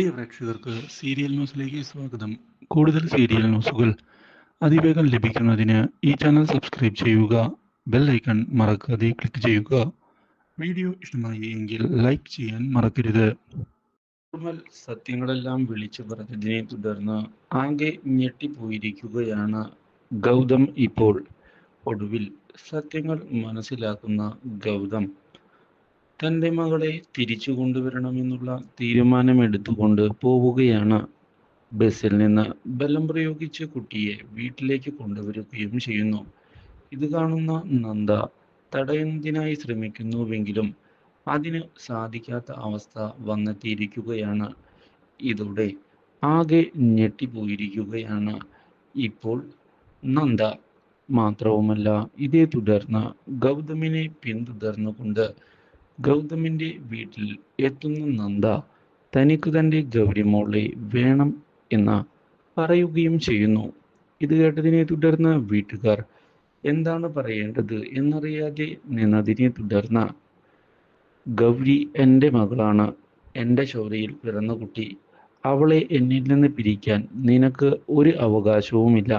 പ്രിയ പ്രേക്ഷകർക്ക് സീരിയൽ ന്യൂസിലേക്ക് സ്വാഗതം. കൂടുതൽ സീരിയൽ ന്യൂസുകൾ അതിവേഗം ലഭിക്കുന്നതിന് ഈ ചാനൽ സബ്സ്ക്രൈബ് ചെയ്യുക ബെൽ ഐക്കൺ മറക്കാതെ ക്ലിക്ക് ചെയ്യുക. വീഡിയോ ഇഷ്ടമായി എങ്കിൽ ലൈക്ക് ചെയ്യാൻ മറക്കരുത്. നോർമൽ സത്യങ്ങളെല്ലാം വിളിച്ചു പറഞ്ഞതിനെ തുടർന്ന് ആകെ ഞെട്ടിപ്പോയിരിക്കുകയാണ് ഗൗതം ഇപ്പോൾ. ഒടുവിൽ സത്യങ്ങൾ മനസ്സിലാക്കുന്ന ഗൗതം. തന്റെ മകളെ തിരിച്ചു കൊണ്ടുവരണമെന്നുള്ള തീരുമാനമെടുത്തുകൊണ്ട് പോവുകയാണ്. ബസ്സിൽ നിന്ന് ബലം പ്രയോഗിച്ച് കുട്ടിയെ വീട്ടിലേക്ക് കൊണ്ടുവരികയും ചെയ്യുന്നു. ഇത് കാണുന്ന നന്ദ തടയുന്നതിനായി ശ്രമിക്കുന്നുവെങ്കിലും അതിന് സാധിക്കാത്ത അവസ്ഥ വന്നെത്തിയിരിക്കുകയാണ്. ഇതോടെ ആകെ ഞെട്ടിപ്പോയിരിക്കുകയാണ്. ഇപ്പോൾ നന്ദ മാത്രവുമല്ല ഇതേ തുടർന്ന് ഗൗതമിനെ പിന്തുടർന്നുകൊണ്ട് ഗൗതമിന്റെ വീട്ടിൽ എത്തുന്ന നന്ദ തനിക്ക് തന്റെ ഗൗരിമോളെ വേണം എന്ന് പറയുകയും ചെയ്യുന്നു. ഇത് കേട്ടതിനെ തുടർന്ന് വീട്ടുകാർ എന്താണ് പറയേണ്ടത് എന്നറിയാതെ നിന്നതിനെ തുടർന്ന് ഗൗരി എന്റെ മകളാണ്. എന്റെ ചോരയിൽ പിറന്ന കുട്ടി. അവളെ എന്നിൽ നിന്ന് പിരിക്കാൻ നിനക്ക് ഒരു അവകാശവുമില്ല.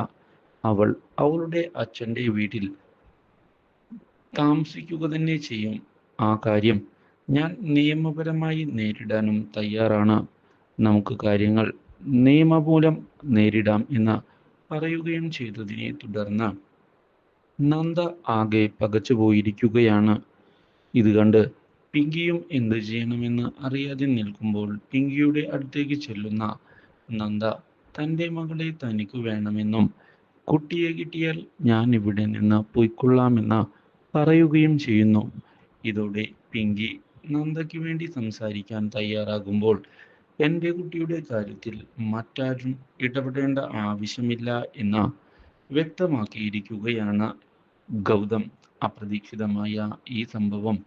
അവൾ അവളുടെ അച്ഛന്റെ വീട്ടിൽ താമസിക്കുക തന്നെ ചെയ്യും. ആ കാര്യം ഞാൻ നിയമപരമായി നേരിടാനും തയ്യാറാണ്. നമുക്ക് കാര്യങ്ങൾ നിയമമൂലം നേരിടാം എന്ന് പറയുകയും ചെയ്തതിനെ തുടർന്ന് നന്ദ ആകെ പകച്ചു പോയിരിക്കുകയാണ്. ഇത് കണ്ട് പിങ്കിയും എന്ത് ചെയ്യണമെന്ന് അറിയാതെ നിൽക്കുമ്പോൾ പിങ്കിയുടെ അടുത്തേക്ക് ചെല്ലുന്ന നന്ദ തന്റെ മകളെ തനിക്ക് വേണമെന്നും കുട്ടിയെ കിട്ടിയാൽ ഞാൻ ഇവിടെ നിന്ന് പൊയ്ക്കൊള്ളാമെന്ന് പറയുകയും ചെയ്യുന്നു. ഇതോടെ പിങ്കി നന്ദയ്ക്ക് വേണ്ടി സംസാരിക്കാൻ തയ്യാറാകുമ്പോൾ എന്റെ കുട്ടിയുടെ കാര്യത്തിൽ മറ്റാരും ഇടപെടേണ്ട ആവശ്യമില്ല എന്ന് വ്യക്തമാക്കിയിരിക്കുകയാണ് ഗൗതം. അപ്രതീക്ഷിതമായ ഈ സംഭവം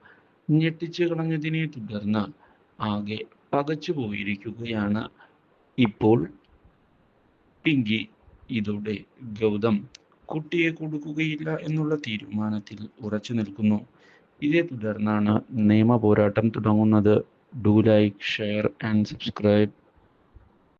ഞെട്ടിച്ചു കളഞ്ഞതിനെ തുടർന്ന് ആകെ പകച്ചു പോയിരിക്കുകയാണ് ഇപ്പോൾ പിങ്കി. ഇതോടെ ഗൗതം കുട്ടിയെ കൊടുക്കുകയില്ല എന്നുള്ള തീരുമാനത്തിൽ ഉറച്ചു നിൽക്കുന്നു. ഇതേ തുടർന്നാണ് നിയമ പോരാട്ടം തുടങ്ങുന്നത്. Do like share and subscribe